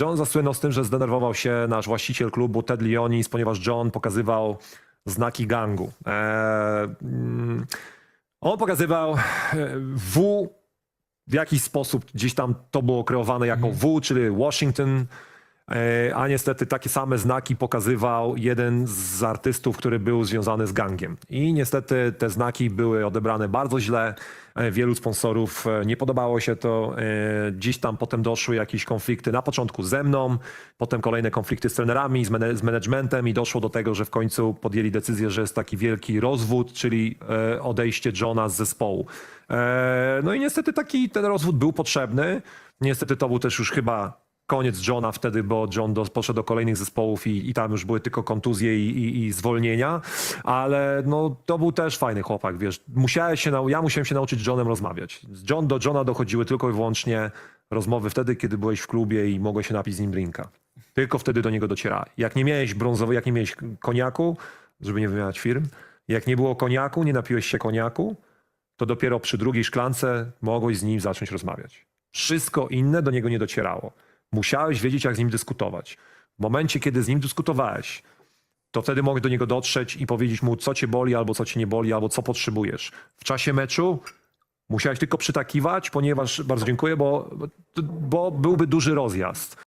John zasłynął z tym, że zdenerwował się nasz właściciel klubu Ted Leonis, ponieważ John pokazywał znaki gangu. Eee, mm, on pokazywał e, W w jakiś sposób gdzieś tam to było kreowane jako W, czyli Washington, e, a niestety takie same znaki pokazywał jeden z artystów, który był związany z gangiem. I niestety te znaki były odebrane bardzo źle. E, Wielu sponsorów e, nie podobało się to. E, Gdzieś tam potem doszły jakieś konflikty. Na początku ze mną, potem kolejne konflikty z trenerami, z, z managementem i doszło do tego, że w końcu podjęli decyzję, że jest taki wielki rozwód, czyli e, odejście Johna z zespołu. E, No i niestety taki ten rozwód był potrzebny. Niestety to był też już chyba koniec Johna wtedy, bo John do, poszedł do kolejnych zespołów i, i tam już były tylko kontuzje i, i, i zwolnienia, ale no, to był też fajny chłopak, wiesz. Musiałeś się, ja musiałem się nauczyć z Johnem rozmawiać. Z John do Johna dochodziły tylko i wyłącznie rozmowy wtedy, kiedy byłeś w klubie i mogłeś się napić z nim drinka. Tylko wtedy do niego dociera. Jak nie miałeś brązowy, jak nie miałeś koniaku, żeby nie wymieniać firm, jak nie było koniaku, nie napiłeś się koniaku, to dopiero przy drugiej szklance mogłeś z nim zacząć rozmawiać. Wszystko inne do niego nie docierało. Musiałeś wiedzieć, jak z nim dyskutować. W momencie, kiedy z nim dyskutowałeś, to wtedy mogłeś do niego dotrzeć i powiedzieć mu, co cię boli, albo co cię nie boli, albo co potrzebujesz. W czasie meczu musiałeś tylko przytakiwać, ponieważ, bardzo dziękuję, bo, bo byłby duży rozjazd.